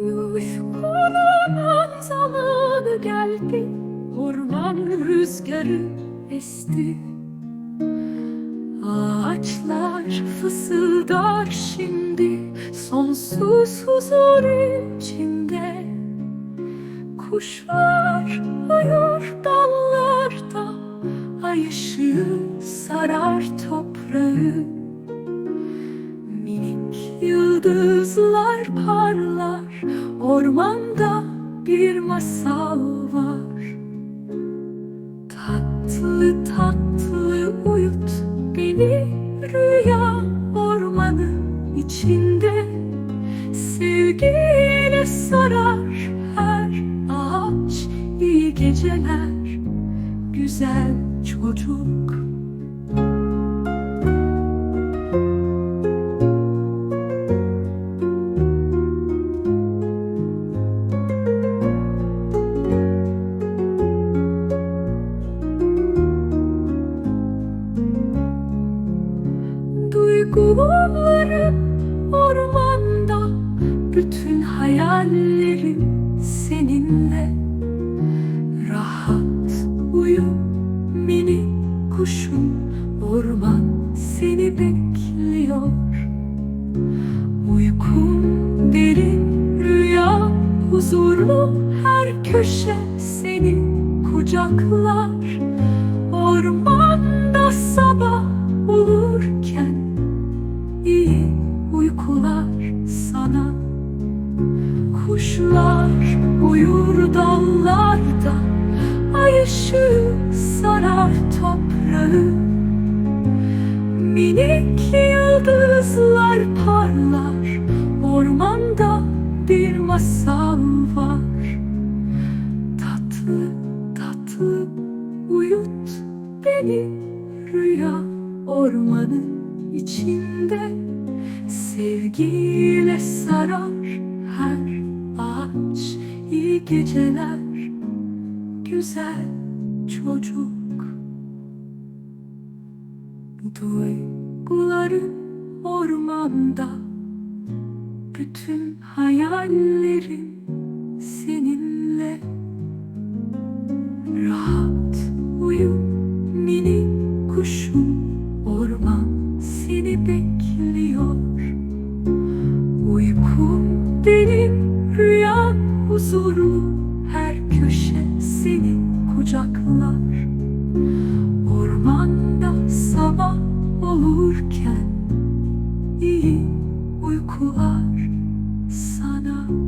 Uykunun zamanı geldi Orman rüzgarı esti. Ağaçlar fısıldar şimdi Sonsuz huzur içinde. Kuşlar uyur dallarda Ay ışığı sarar toprağı yıldızlar parlar Ormanda bir masal var. Tatlı tatlı uyut beni Rüya ormanı içinde. Sevgiyle sarar her ağaç iyi geceler. Güzel çocuk Duygularım ormanda. Bütün hayallerim seninle. Rahat uyu mini kuşum. Orman seni bekliyor. Uykum derin rüya huzurlu. Her köşe seni kucaklar Kuşlar uyur dallarda Ay ışığı sarar toprağı. Minik yıldızlar parlar Ormanda bir masal var. Tatlı tatlı uyut beni Rüya ormanı içinde. Sevgiyle sarar her ağaç iyi geceler Güzel çocuk. Duyguların ormanda Bütün hayallerim seninle. Rahat uyu mini kuşum Orman seni bekliyor Rüya huzurlu her köşe seni kucaklar. Ormanda sabah olurken iyi uykular sana.